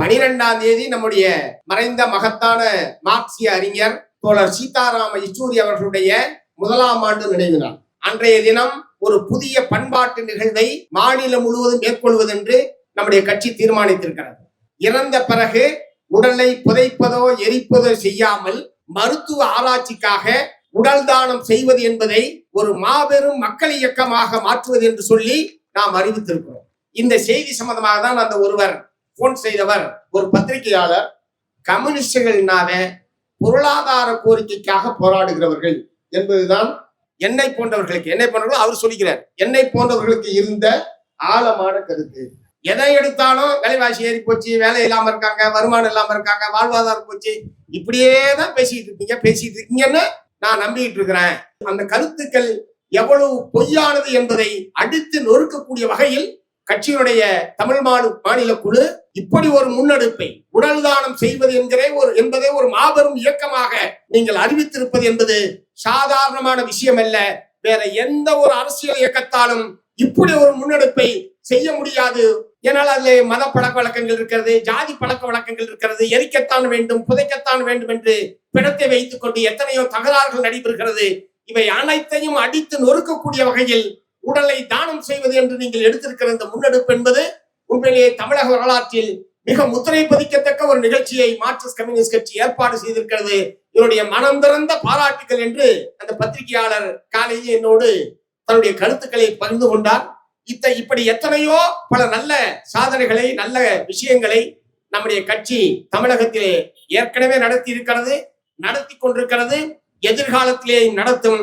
பனிரெண்டாம் தேதி நம்முடைய மறைந்த மகத்தான மார்க்சிய அறிஞர் தோழர் சீதாராம யெச்சூரி அவர்களுடைய முதலாம் ஆண்டு நினைவு நாள். அன்றைய தினம் ஒரு புதிய பண்பாட்டு நிகழ்வை மாநிலம் முழுவதும் மேற்கொள்வதென்று நம்முடைய கட்சி தீர்மானித்திருக்கிறது. இறந்த பிறகு உடலை புதைப்பதோ எரிப்பதோ செய்யாமல் மருத்துவ ஆராய்ச்சிக்காக உடல் தானம் செய்வது என்பதை ஒரு மாபெரும் மக்கள் இயக்கமாக மாற்றுவது என்று சொல்லி நாம் அறிவித்திருக்கிறோம். இந்த செய்தி சம்பந்தமாக தான் அந்த ஒருவர் போன் செய்தவர் ஒரு பத்திரிகையாளர் கம்யூனிஸ்டுகள்னால பொருளாதார கோரிக்கைக்காக போராடுகிறவர்கள் என்பதுதான் என்னை போன்றவர்களுக்கு. என்னை போன்றவர்கள் அவர் சொல்லிக்கிறார் என்னை போன்றவர்களுக்கு இருந்த ஆழமான கருத்து. எதை எடுத்தாலும் விலைவாசி ஏறி போச்சு வேலை இல்லாம இருக்காங்க வருமானம் இல்லாம இருக்காங்க வாழ்வாதாரம் போச்சு. இப்படியே தான் பேசிட்டு இருக்கீங்க பேசிட்டு இருக்கீங்கன்னு நான் நம்பிக்கிட்டு இருக்கிறேன். அந்த கருத்துக்கள் எவ்வளவு பொய்யானது என்பதை அடித்து நொறுக்கக்கூடிய வகையில் கட்சியினுடைய தமிழ் மாநில மாநில குழு இப்படி ஒரு முன்னெடுப்பை உடல் தானம் செய்வது என்கிற ஒரு என்பதை ஒரு மாபெரும் இயக்கமாக நீங்கள் அறிவித்திருப்பது என்பது சாதாரணமான விஷயம் அல்ல வேற எந்த ஒரு அரசியல் இயக்கத்தாலும் இப்படி ஒரு முன்னெடுப்பை செய்ய முடியாது. ஏன்னால் அதிலே மத பழக்க வழக்கங்கள் இருக்கிறது ஜாதி பழக்க வழக்கங்கள் இருக்கிறது எரிக்கத்தான் வேண்டும் புதைக்கத்தான் வேண்டும் என்று பிணத்தை வைத்துக் கொண்டு எத்தனையோ தகராறுகள் நடைபெறுகிறது. இவை அனைத்தையும் அடித்து நொறுக்கக்கூடிய வகையில் உடலை தானம் செய்வது என்று நீங்கள் எடுத்திருக்கிற இந்த முன்னெடுப்பு என்பது உண்மையிலேயே தமிழக வரலாற்றில் மிக முத்திரை பதிக்கத்தக்க ஒரு நிகழ்ச்சியை மார்க்சிஸ்ட் கம்யூனிஸ்ட் கட்சி ஏற்பாடு செய்திருக்கிறது. இவருடைய மனம் திறந்த பாராட்டுகள் என்று அந்த பத்திரிகையாளர் காலையில் என்னோடு தன்னுடைய கருத்துக்களை பகிர்ந்து கொண்டார். இத்த இப்படி எத்தனையோ பல நல்ல சாதனைகளை நல்ல விஷயங்களை நம்முடைய கட்சி தமிழகத்திலே ஏற்கனவே நடத்தி இருக்கிறது நடத்தி கொண்டிருக்கிறது எதிர்காலத்திலே நடத்தும்